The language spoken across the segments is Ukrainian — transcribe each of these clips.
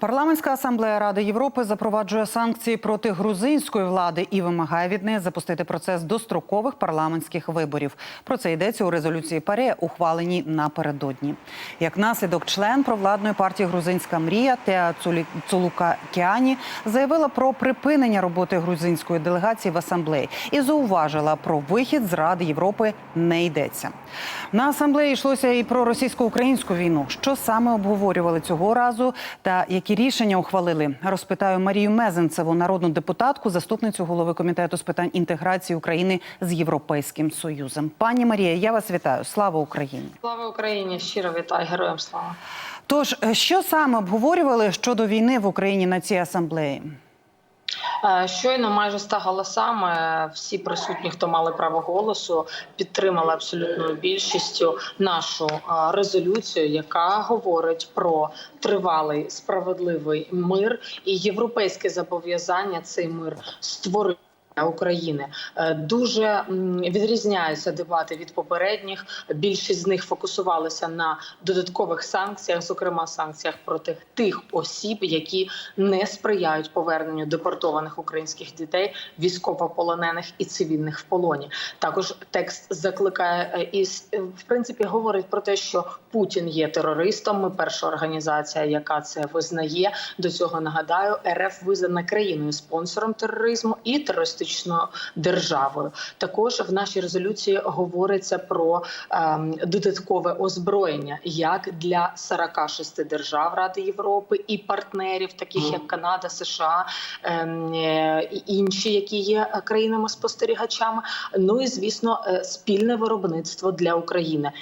Парламентська асамблея Ради Європи запроваджує санкції проти грузинської влади і вимагає від неї запустити процес дострокових парламентських виборів. Про це йдеться у резолюції ПАРЕ, ухваленій напередодні. Як наслідок, член провладної партії Грузинська мрія Теа Цулі- Цулукакіані заявила про припинення роботи грузинської делегації в асамблеї і зауважила про вихід з Ради Європи не йдеться. На асамблеї йшлося і про російсько-українську війну. Що саме обговорювали цього разу та які рішення ухвалили? Розпитаю Марію Мезенцеву, народну депутатку, заступницю голови комітету з питань інтеграції України з Європейським Союзом. Пані Марія, я вас вітаю. Слава Україні! Слава Україні! Щиро вітаю, героям слава. Тож, е, що саме обговорювали щодо війни в Україні на цій асамблеї? Е, Щойно майже ста голосами всі присутні, хто мали право голосу, підтримали абсолютною більшістю нашу е, резолюцію, яка говорить про тривалий справедливий мир і європейське зобов'язання цей мир створити. України Е, дуже відрізняються дебати від попередніх. Більшість з них фокусувалися на додаткових санкціях, зокрема санкціях проти тих осіб, які не сприяють поверненню депортованих українських дітей, військовополонених і цивільних в полоні. Також текст закликає е, і е, в принципі говорить про те, що Путін є терористом. Ми перша організація, яка це визнає. До цього нагадаю, РФ визнана країною спонсором тероризму і терористичною державою. Також в нашій резолюції говориться про ем, додаткове озброєння як для 46 держав Ради Європи і партнерів, таких як Канада, США ем, і інші, які є країнами-спостерігачами. Ну і звісно, е, спільне виробництво для України.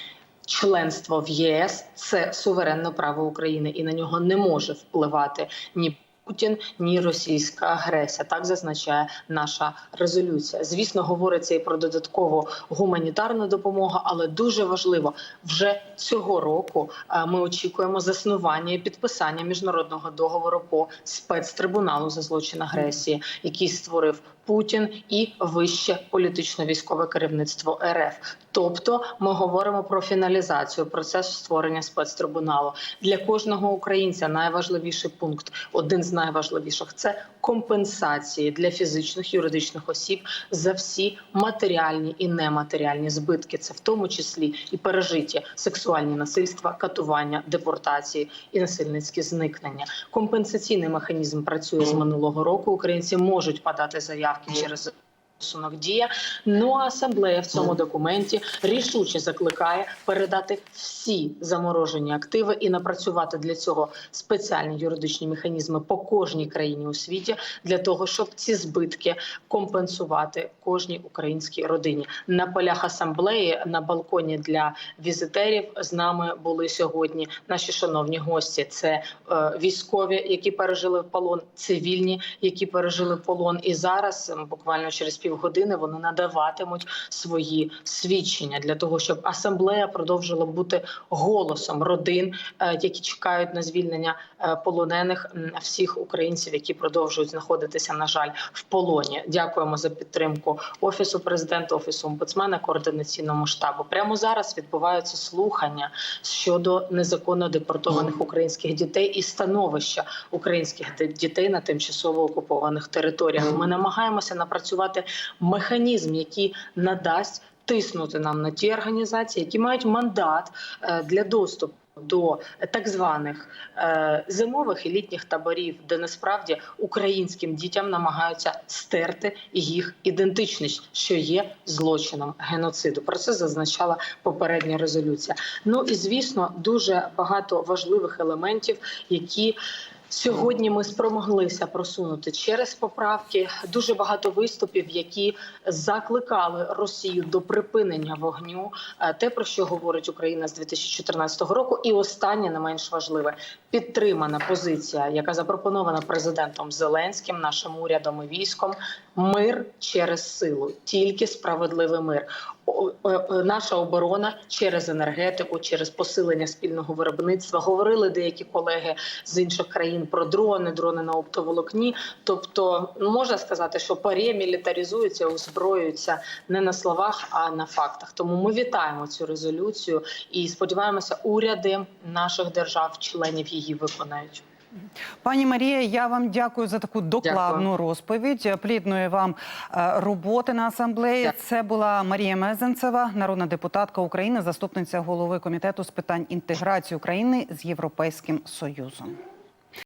Членство в ЄС це суверенне право України, і на нього не може впливати ні. Путін ні російська агресія, так зазначає наша резолюція. Звісно, говориться і про додаткову гуманітарну допомогу, але дуже важливо вже цього року е, ми очікуємо заснування і підписання міжнародного договору по спецтрибуналу за злочин агресії, який створив Путін і вище політично-військове керівництво РФ. Тобто, ми говоримо про фіналізацію процесу створення спецтрибуналу для кожного українця. Найважливіший пункт, один з найважливіших, це компенсації для фізичних юридичних осіб за всі матеріальні і нематеріальні збитки. Це в тому числі і пережиття сексуальні насильства, катування, депортації і насильницькі зникнення. Компенсаційний механізм працює з минулого року. Українці можуть подати заявки через. Сунок дія. Ну а асамблея в цьому документі рішуче закликає передати всі заморожені активи і напрацювати для цього спеціальні юридичні механізми по кожній країні у світі для того, щоб ці збитки компенсувати кожній українській родині. На полях асамблеї на балконі для візитерів з нами були сьогодні наші шановні гості. Це е, військові, які пережили полон, цивільні, які пережили полон, і зараз буквально через півгодини вони надаватимуть свої свідчення для того, щоб асамблея продовжила бути голосом родин, е, які чекають на звільнення е, полонених всіх українців, які продовжують знаходитися, на жаль, в полоні. Дякуємо за підтримку офісу президента, офісу омбудсмена, координаційному штабу. Прямо зараз відбуваються слухання щодо незаконно депортованих українських дітей і становища українських дітей на тимчасово окупованих територіях. Ми намагаємося напрацювати механізм, який надасть тиснути нам на ті організації, які мають мандат е, для доступу. До так званих е, зимових і літніх таборів, де насправді українським дітям намагаються стерти їх ідентичність, що є злочином геноциду. Про це зазначала попередня резолюція. Ну і звісно, дуже багато важливих елементів, які Сьогодні ми спромоглися просунути через поправки дуже багато виступів, які закликали Росію до припинення вогню. Е, Те про що говорить Україна з 2014 року, і останнє не менш важливе підтримана позиція, яка запропонована президентом Зеленським, нашим урядом і військом. Мир через силу, тільки справедливий мир. Е, е, Наша оборона через енергетику, через посилення спільного виробництва. Говорили деякі колеги з інших країн про дрони, дрони на оптоволокні. Тобто, ну, можна сказати, що парі мілітаризуються, озброюються не на словах, а на фактах. Тому ми вітаємо цю резолюцію і сподіваємося, уряди наших держав-членів її виконають. Пані Марія, я вам дякую за таку докладну Дякую. розповідь. Плідної вам е, роботи на асамблеї. Дякую. Це була Марія Мезенцева, народна депутатка України, заступниця голови комітету з питань інтеграції України з Європейським Союзом.